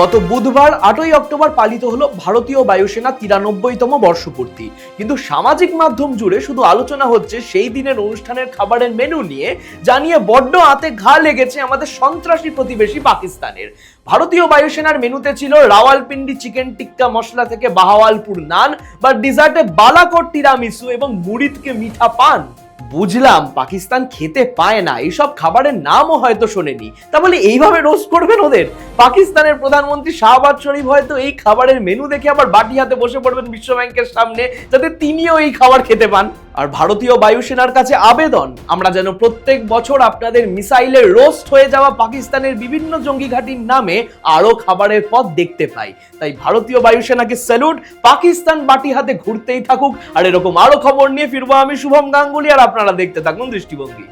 গত বুধবার আটই অক্টোবর পালিত হলো ভারতীয় বায়ুসেনা তিরানব্বইতম বর্ষপূর্তি। কিন্তু সামাজিক মাধ্যম জুড়ে শুধু আলোচনা হচ্ছে সেই দিনের অনুষ্ঠানের খাবারের মেনু নিয়ে জানিয়ে বড্ড আতে ঘা লেগেছে আমাদের সন্ত্রাসী প্রতিবেশী পাকিস্তানের। ভারতীয় বায়ুসেনার মেনুতে ছিল রাওয়ালপিন্ডি চিকেন টিক্কা মশলা থেকে বাহাওয়ালপুর নান বা ডিজার্টে বালাকট টিরামিসু এবং মুড়িদকে মিঠা পান। বুঝলাম, পাকিস্তান খেতে পায় না, এইসব খাবারের নামও হয়তো শোনেনি। তা বলে এইভাবে রোস্ট করবেন ওদের? পাকিস্তানের প্রধানমন্ত্রী শাহবাজ শরীফ হয়তো এই খাবারের মেনু দেখে আবার বাটি হাতে বসে পড়বেন বিশ্ব ব্যাংকের সামনে, যাতে তিনিও এই খাবার খেতে পান। আর ভারতীয় বায়ুসেনার কাছে আবেদন, আমরা যেন প্রত্যেক বছর আপনাদের মিসাইলের রোস্ট হয়ে যাওয়া পাকিস্তানের বিভিন্ন জঙ্গি ঘাঁটির নামে আরও খাবারের পথ দেখতে পাই। তাই ভারতীয় বায়ুসেনাকে স্যালুট পাকিস্তান বাটি হাতে ঘুরতেই থাকুক। আর এরকম আরও খবর নিয়ে ফিরবো আমি শুভম গাঙ্গুলি, আর আপনারা দেখতে থাকুন দৃষ্টিভঙ্গি।